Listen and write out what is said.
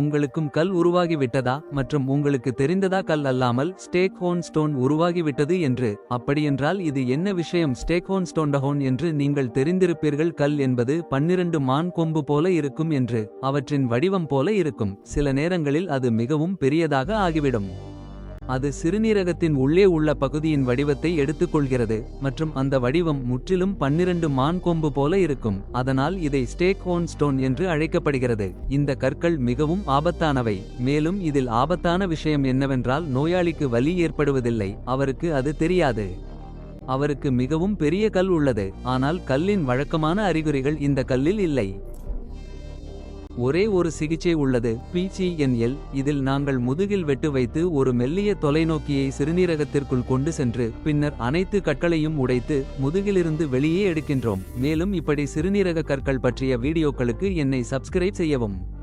உங்களுக்கும் கல் உருவாகிவிட்டதா மற்றும் உங்களுக்கு தெரிந்ததா கல் அல்லாமல் ஸ்டேக் ஹோன் ஸ்டோன் உருவாகிவிட்டது என்று? அப்படியென்றால் இது என்ன விஷயம்? ஸ்டேக்ஹோன் ஸ்டோண்டஹோன் என்று நீங்கள் தெரிந்திருப்பீர்கள். கல் என்பது பன்னிரண்டு மான் கொம்பு போல இருக்கும் என்று அவற்றின் வடிவம் போல இருக்கும். சில நேரங்களில் அது மிகவும் பெரியதாக ஆகிவிடும். அது சிறுநீரகத்தின் உள்ளே உள்ள பகுதியின் வடிவத்தை எடுத்துக்கொள்கிறது மற்றும் அந்த வடிவம் முற்றிலும் பன்னிரண்டு மான் கொம்பு போல இருக்கும். அதனால் இதை ஸ்டேக் ஹோன் ஸ்டோன் என்று அழைக்கப்படுகிறது. இந்த கற்கள் மிகவும் ஆபத்தானவை. மேலும் இதில் ஆபத்தான விஷயம் என்னவென்றால் நோயாளிக்கு வலி ஏற்படுவதில்லை. அவருக்கு அது தெரியாது. அவருக்கு மிகவும் பெரிய கல் உள்ளது. ஆனால் கல்லின் வழக்கமான அறிகுறிகள் இந்த கல்லில் இல்லை. ஒரே ஒரு சிகிச்சை உள்ளது. பிசிஎன்எல் இதில் நாங்கள் முதுகில் வெட்டு வைத்து ஒரு மெல்லிய தொலைநோக்கியை சிறுநீரகத்திற்குள் கொண்டு சென்று பின்னர் அனைத்து கற்களையும் உடைத்து முதுகிலிருந்து வெளியே எடுக்கின்றோம். மேலும் இப்படி சிறுநீரக கற்கள் பற்றிய வீடியோக்களுக்கு என்னை சப்ஸ்கிரைப் செய்யவும்.